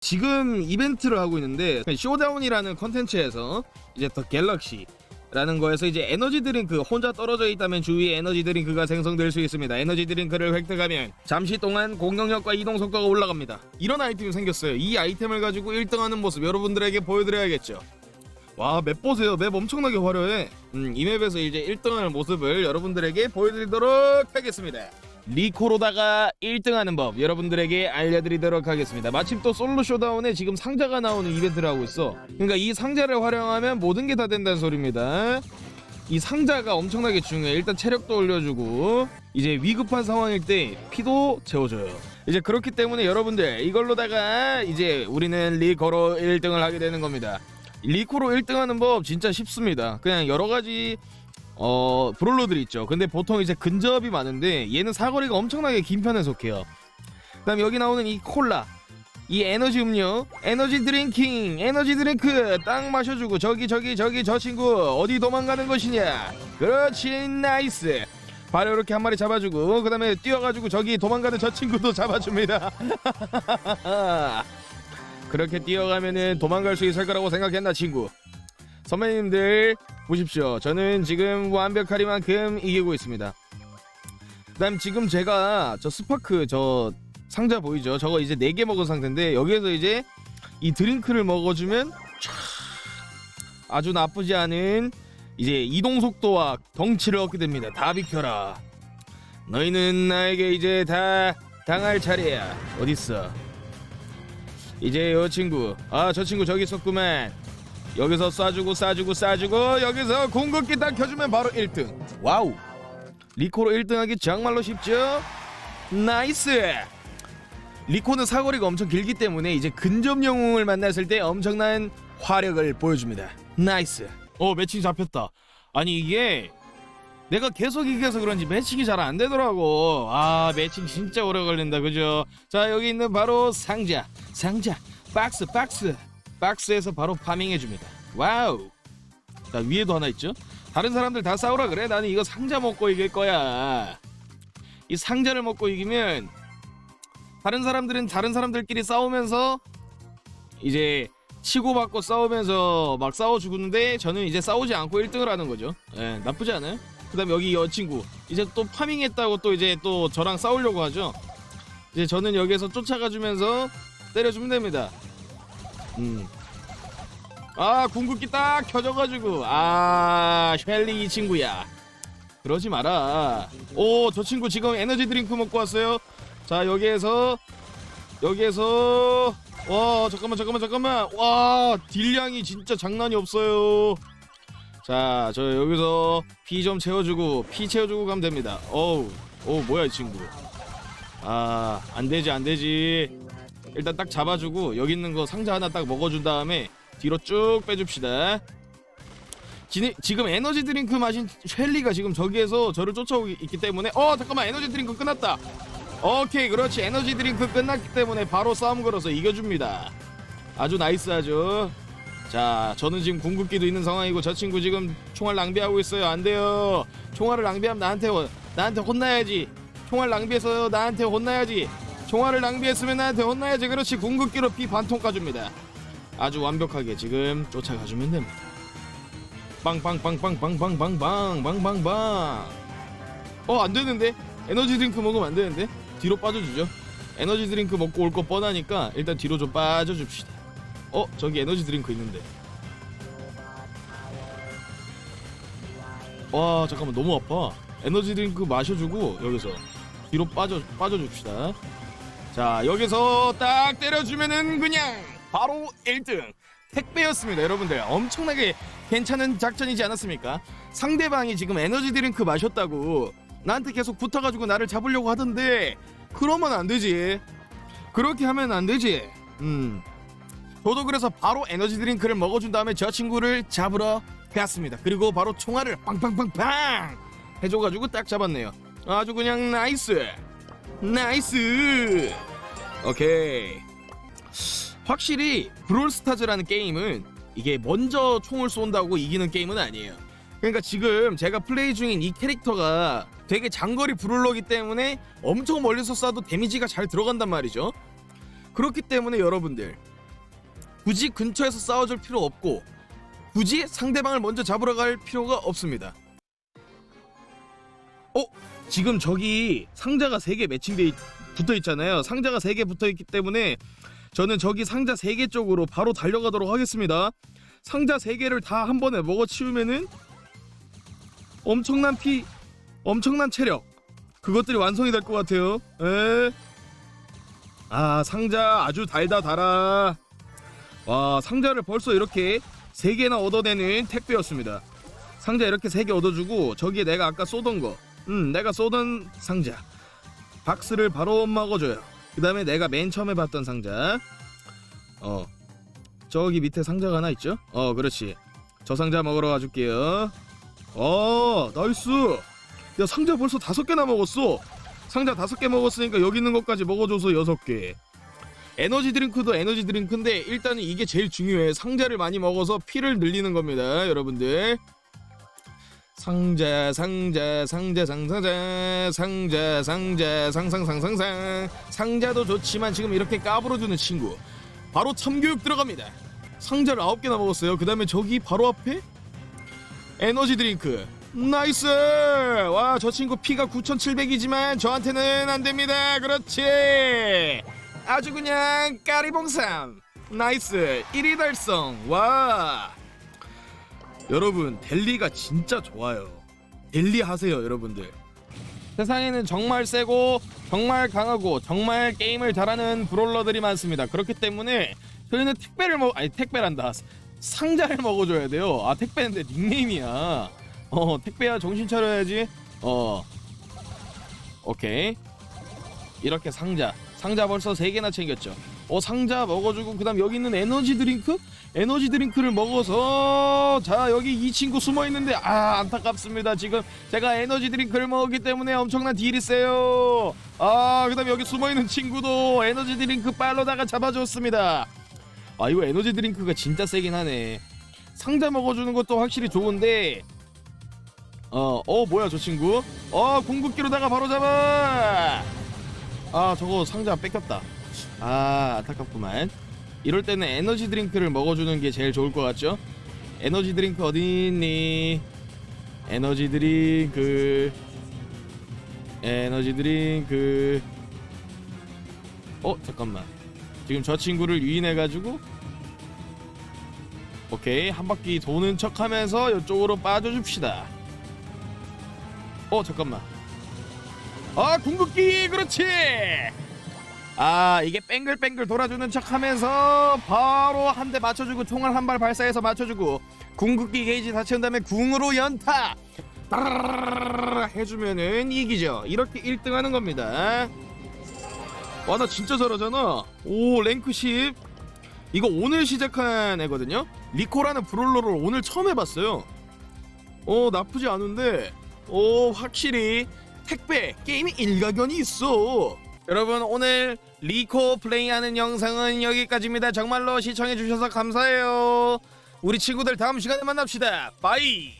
지금 이벤트를 하고 있는데 쇼다운이라는 컨텐츠에서 이제 더 갤럭시 라는 거에서 이제 에너지 드링크 혼자 떨어져 있다면 주위에 에너지 드링크가 생성될 수 있습니다. 에너지 드링크를 획득하면 잠시 동안 공격력과 이동 속도가 올라갑니다. 이런 아이템이 생겼어요. 이 아이템을 가지고 1등하는 모습 여러분들에게 보여드려야겠죠. 와 맵 보세요. 맵 엄청나게 화려해. 음, 이 맵에서 이제 1등하는 모습을 여러분들에게 보여드리도록 하겠습니다. 리코로다가 1등하는 법 여러분들에게 알려드리도록 하겠습니다. 마침 또 솔로 쇼다운에 지금 상자가 나오는 이벤트를 하고 있어. 그러니까 이 상자를 활용하면 모든 게 다 된다는 소리입니다. 이 상자가 엄청나게 중요해. 일단 체력도 올려주고 이제 위급한 상황일 때 피도 채워줘요. 이제 그렇기 때문에 여러분들 이걸로다가 이제 우리는 리코로 1등을 하게 되는 겁니다. 리코로 1등하는 법 진짜 쉽습니다. 그냥 여러 가지 어 브롤러들 있죠. 근데 보통 이제 근접이 많은데 얘는 사거리가 엄청나게 긴 편에 속해요. 그다음 여기 나오는 이 콜라, 이 에너지 음료, 에너지 드링킹, 에너지 드링크 딱 마셔주고 저기 저기 저기 저 친구 어디 도망가는 것이냐? 그렇지 나이스. 바로 이렇게 한 마리 잡아주고 그 다음에 뛰어가지고 저기 도망가는 저 친구도 잡아줍니다. 그렇게 뛰어가면은 도망갈 수 있을 거라고 생각했나 친구? 선배님들 보십시오. 저는 지금 완벽하리만큼 이기고 있습니다. 그다음 지금 제가 저 스파크 저 상자 보이죠? 저거 이제 4개 먹은 상태인데 여기에서 이제 이 드링크를 먹어주면 촤, 아주 나쁘지 않은 이제 이동 속도와 덩치를 얻게 됩니다. 다 비켜라. 너희는 나에게 이제 다 당할 차례야. 어딨어? 이제 요 친구, 아 저 친구 저기 있었구만. 여기서 쏴주고 쏴주고 쏴주고 여기서 궁극기 딱 켜주면 바로 1등. 와우. 리코로 1등하기 정말로 쉽죠? 나이스. 리코는 사거리가 엄청 길기 때문에 이제 근접 영웅을 만났을 때 엄청난 화력을 보여줍니다. 나이스. 어 매칭 잡혔다. 아니 이게 내가 계속 이겨서 그런지 매칭이 잘 안 되더라고. 아 매칭 진짜 오래 걸린다 그죠? 자 여기 있는 바로 상자, 상자, 박스, 박스, 박스에서 바로 파밍해 줍니다. 와우. 자 위에도 하나 있죠? 다른 사람들 다 싸우라 그래. 나는 이거 상자 먹고 이길 거야. 이 상자를 먹고 이기면 다른 사람들은 다른 사람들끼리 싸우면서 이제 치고받고 싸우면서 막 싸워 죽는데 저는 이제 싸우지 않고 1등을 하는 거죠. 예, 나쁘지 않아요. 그 다음 여기 여친구 이제 또 파밍했다고 또 이제 또 저랑 싸우려고 하죠. 이제 저는 여기에서 쫓아가 주면서 때려주면 됩니다. 음. 아 궁극기 딱 켜져가지고 아 쉘리 이 친구야. 그러지 마라. 오 저 친구 지금 에너지 드링크 먹고 왔어요. 자 여기에서 여기에서 와 잠깐만 잠깐만 잠깐만 와 딜량이 진짜 장난이 없어요. 자 저 여기서 피 좀 채워주고 피 채워주고 가면 됩니다. 어우 오 뭐야 이 친구. 아 안되지 안되지. 일단 딱 잡아주고 여기 있는 거 상자 하나 딱 먹어준 다음에 뒤로 쭉 빼줍시다. 지, 지금 에너지 드링크 마신 쉘리가 지금 저기에서 저를 쫓아오고 있기 때문에 어 잠깐만 에너지 드링크 끝났다. 오케이 그렇지 에너지 드링크 끝났기 때문에 바로 싸움 걸어서 이겨줍니다. 아주 나이스하죠. 자 저는 지금 궁극기도 있는 상황이고 저 친구 지금 총알 낭비하고 있어요. 안 돼요. 총알을 낭비하면 나한테 호- 나한테 혼나야지. 총알 낭비해서 나한테 혼나야지. 총알을 낭비했으면 나한테 혼나야지. 그렇지 궁극기로 피 반통 까줍니다. 아주 완벽하게 지금 쫓아가주면 됩니다. 빵빵빵빵빵빵빵빵빵빵빵 어 안되는데 에너지 드링크 먹으면 안되는데 뒤로 빠져주죠 에너지 드링크 먹고 올 거 뻔하니까 일단 뒤로 좀 빠져줍시다 어 저기 에너지 드링크 있는데 와 잠깐만 너무 아파 에너지 드링크 마셔주고 여기서 뒤로 빠져 빠져줍시다 자 여기서 딱 때려주면은 그냥 바로 1등. 택배였습니다 여러분들. 엄청나게 괜찮은 작전이지 않았습니까? 상대방이 지금 에너지 드링크 마셨다고 나한테 계속 붙어가지고 나를 잡으려고 하던데 그러면 안 되지. 그렇게 하면 안 되지. 음. 저도 그래서 바로 에너지 드링크를 먹어준 다음에 저 친구를 잡으러 갔습니다. 그리고 바로 총알을 빵빵빵빵 해줘가지고 딱 잡았네요. 아주 그냥 나이스 나이스 오케이 확실히 브롤스타즈라는 게임은 이게 먼저 총을 쏜다고 이기는 게임은 아니에요. 그러니까 지금 제가 플레이 중인 이 캐릭터가 되게 장거리 브롤러기 때문에 엄청 멀리서 쏴도 데미지가 잘 들어간단 말이죠. 그렇기 때문에 여러분들 굳이 근처에서 싸워줄 필요 없고 굳이 상대방을 먼저 잡으러 갈 필요가 없습니다. 어? 지금 저기 상자가 3개 매칭돼 있- 붙어 있잖아요. 상자가 3개 붙어 있기 때문에 저는 저기 상자 3개 쪽으로 바로 달려가도록 하겠습니다. 상자 3개를 다 한 번에 먹어 치우면은 엄청난 피, 엄청난 체력 그것들이 완성이 될 것 같아요. 에. 아 상자 아주 달다 달아. 와 상자를 벌써 이렇게 3개나 얻어내는 택배였습니다. 상자 이렇게 3개 얻어주고 저기에 내가 아까 쏘던 거, 음 내가 쏘던 상자 박스를 바로 먹어줘요. 그 다음에 내가 맨 처음에 봤던 상자, 어 저기 밑에 상자가 하나 있죠? 어 그렇지. 저 상자 먹으러 가줄게요. 어 나이스. 야 상자 벌써 다섯 개나 먹었어. 상자 다섯 개 먹었으니까 여기 있는 것까지 먹어줘서 여섯 개. 에너지 드링크도 에너지 드링크인데 일단은 이게 제일 중요해. 상자를 많이 먹어서 피를 늘리는 겁니다, 여러분들. 상자 상자 상자 상자자 상자 상자 상상상상상. 상자도 좋지만 지금 이렇게 까불어주는 친구. 바로 참교육 들어갑니다. 상자를 아홉 개나 먹었어요. 그 다음에 저기 바로 앞에 에너지 드링크. 나이스! 와 저 친구 피가 9700이지만 저한테는 안됩니다. 그렇지! 아주 그냥 까리봉삼. 나이스. 1위 달성. 와 여러분 델리가 진짜 좋아요. 델리 하세요 여러분들. 세상에는 정말 세고 정말 강하고 정말 게임을 잘하는 브롤러들이 많습니다. 그렇기 때문에 저희는 택배를 먹 아니 택배란다. 상자를 먹어줘야 돼요. 아 택배인데 닉네임이야. 어 택배야 정신 차려야지. 어. 오케이. 이렇게 상자. 상자 벌써 3개나 챙겼죠 어 상자 먹어주고 그 다음 여기 있는 에너지 드링크? 에너지 드링크를 먹어서 자 여기 이 친구 숨어 있는데 아 안타깝습니다 지금. 제가 에너지 드링크를 먹었기 때문에 엄청난 딜이 세요. 아 그다음에 여기 숨어 있는 친구도 에너지 드링크 빨로다가 잡아줬습니다. 아 이거 에너지 드링크가 진짜 세긴 하네. 상자 먹어주는 것도 확실히 좋은데 어 어 뭐야 저 친구? 어 궁극기로다가 바로 잡아! 아 저거 상자 뺏겼다 아 안타깝구만. 이럴 때는 에너지 드링크를 먹어주는 게 제일 좋을 것 같죠? 에너지 드링크 어디 있니? 에너지 드링크. 에너지 드링크. 어 잠깐만. 지금 저 친구를 유인해가지고. 오케이 한 바퀴 도는 척하면서 이쪽으로 빠져줍시다. 어 잠깐만. 아 궁극기! 그렇지 아 이게 뺑글뺑글 돌아주는 척하면서 바로 한 대 맞춰주고 총알 한 발 발사해서 맞춰주고 궁극기 게이지 다 채운 다음에 궁으로 연타. 해주면은 이기죠 이렇게 1등 하는 겁니다 와 나 진짜 잘하잖아 오 랭크 10 이거 오늘 시작한 애거든요 리코라는 브롤러를 오늘 처음 해봤어요 어 나쁘지 않은데 오 확실히 택배 게임이 일가견이 있어 여러분 오늘 리코 플레이하는 영상은 여기까지입니다. 정말로 시청해주셔서 감사해요. 우리 친구들 다음 시간에 만납시다. 바이